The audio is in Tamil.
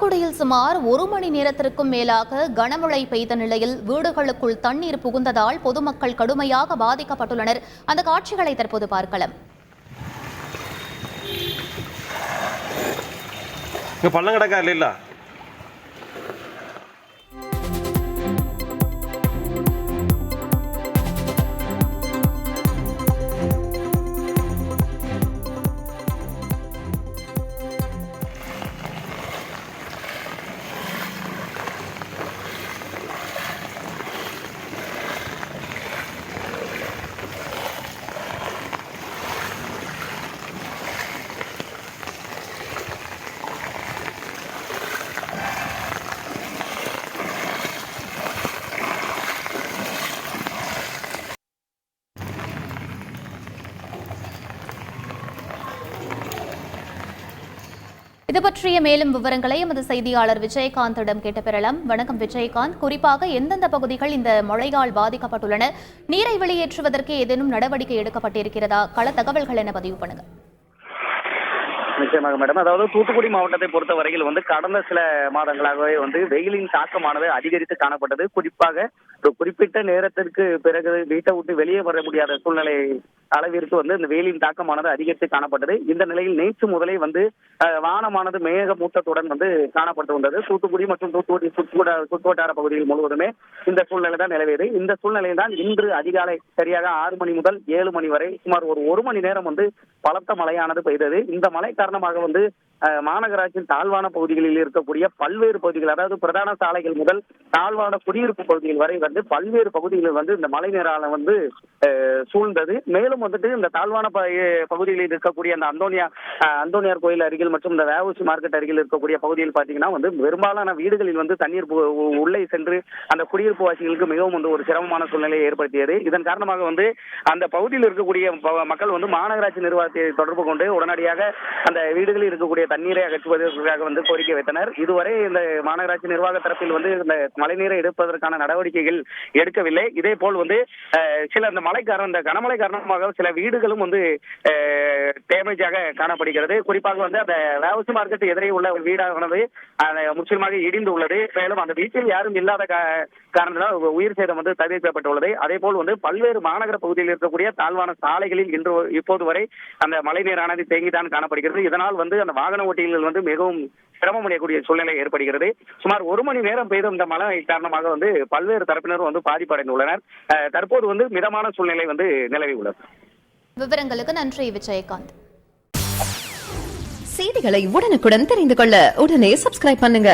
தூத்துக்குடியில் சுமார் ஒரு மணி நேரத்திற்கும் மேலாக கனமழை பெய்த நிலையில் வீடுகளுக்குள் தண்ணீர் புகுந்ததால் பொதுமக்கள் கடுமையாக பாதிக்கப்பட்டுள்ளனர். அந்த காட்சிகளை தற்போது பார்க்கலாம். பள்ளம் கிடக்கா இல்லைல்ல இது பற்றிய மேலும் விவரங்களை எமது செய்தியாளர் விஜயகாந்திடம் கேட்டு பெறலாம் வணக்கம் விஜயகாந்த். குறிப்பாக எந்தெந்த பகுதிகள் இந்த மழையால் பாதிக்கப்பட்டுள்ளன? நீரை வெளியேற்றுவதற்கு ஏதேனும் நடவடிக்கை எடுக்கப்பட்டிருக்கிறதா? கள தகவல்கள் என பதிவு பண்ணுங்க. நிச்சயமாக மேடம் அதாவது தூத்துக்குடி மாவட்டத்தை பொறுத்த வரையில் வந்து கடந்த சில மாதங்களாகவே வந்து வெயிலின் தாக்கமானது அதிகரித்து காணப்பட்டது. குறிப்பாக ஒரு குறிப்பிட்ட நேரத்திற்கு பிறகு வீட்டை விட்டு வெளியே வர முடியாத சூழ்நிலை அளவிற்கு வந்து இந்த வெயிலின் தாக்கமானது அதிகரித்து காணப்பட்டது. இந்த நிலையில் நேற்று முதலே வந்து வானமானது வானமானது மேகமூட்டத்துடன் வந்து காணப்பட்டு வந்தது. தூத்துக்குடி மற்றும் தூத்துக்குடி சுற்றுவட சுற்றுவட்டார பகுதிகள் முழுவதுமே இந்த சூழ்நிலை தான் நிலவியது. இந்த சூழ்நிலை தான் இன்று அதிகாலை சரியாக ஆறு மணி முதல் ஏழு மணி வரை சுமார் ஒரு ஒரு மணி நேரம் வந்து பலத்த மழையானது பெய்தது. இந்த மழை காரணமாக வந்து மாநகராட்சியின் தாழ்வான பகுதிகளில் இருக்கக்கூடிய பல்வேறு பகுதிகள் அதாவது பிரதான சாலைகள் முதல் தாழ்வான குடியிருப்பு பகுதிகள் வரை வந்து பல்வேறு பகுதிகளில் வந்து இந்த மழை நீரால வந்து சூழ்ந்தது. மேலும் வந்துட்டு இந்த தாழ்வான பகுதிகளில் இருக்கக்கூடிய அந்த அந்தோனியா அந்தோனியார் கோயில் அருகில் மற்றும் இந்த வேவூசி மார்க்கெட் அருகில் இருக்கக்கூடிய பகுதியில் பாத்தீங்கன்னா வந்து பெரும்பாலான வீடுகளில் வந்து தண்ணீர் உள்ளே சென்று அந்த குடியிருப்பு வாசிகளுக்கு மிகவும் வந்து ஒரு சிரமமான சூழ்நிலையை ஏற்படுத்தியது. இதன் காரணமாக வந்து அந்த பகுதியில் இருக்கக்கூடிய மக்கள் வந்து மாநகராட்சி நிர்வாகத்தை தொடர்பு கொண்டு உடனடியாக அந்த வீடுகளில் இருக்கக்கூடிய தண்ணீரை அகற்றுவதற்காக வந்து கோரிக்கை வைத்தனர். இதுவரை இந்த மாநகராட்சி நிர்வாக தரப்பில் வந்து இந்த மழைநீரை எடுப்பதற்கான நடவடிக்கைகள் எடுக்கவில்லை. இதே போல் வந்து சில அந்த மழை காரணம் இந்த கனமழை காரணமாக சில வீடுகளும் வந்து டேமேஜாக காணப்படுகிறது. குறிப்பாக வந்து அந்த வேவசி மார்க்கெட் எதிரே உள்ள ஒரு வீடானது முற்றிலுமாக இடிந்து உள்ளது. மேலும் அந்த வீட்டில் யாரும் இல்லாத கா- காரணத்தினால் உயிர் சேதம் வந்து தவிர்க்கப்பட்டுள்ளது. அதே போல் வந்து பல்வேறு மாநகர பகுதியில் இருக்கக்கூடிய தாழ்வான சாலைகளில் இன்று இப்போது வரை அந்த மழை நீரானது தேங்கித்தான் காணப்படுகிறது. இதனால் வந்து அந்த வாகன ஓட்டிகள் வந்து மிகவும் சிரமம் அடையக்கூடிய சூழ்நிலை ஏற்படுகிறது. சுமார் ஒரு மணி நேரம் பெய்த இந்த மழை காரணமாக வந்து பல்வேறு தரப்பினரும் வந்து பாதிப்படைந்துள்ளனர். தற்போது வந்து மிதமான சூழ்நிலை வந்து நிலவி உள்ளது. விவரங்களுக்கு நன்றி விஜயகாந்த். செய்திகளை உடனுக்குடன் தெரிந்து கொள்ள உடனே சப்ஸ்கிரைப் பண்ணுங்க.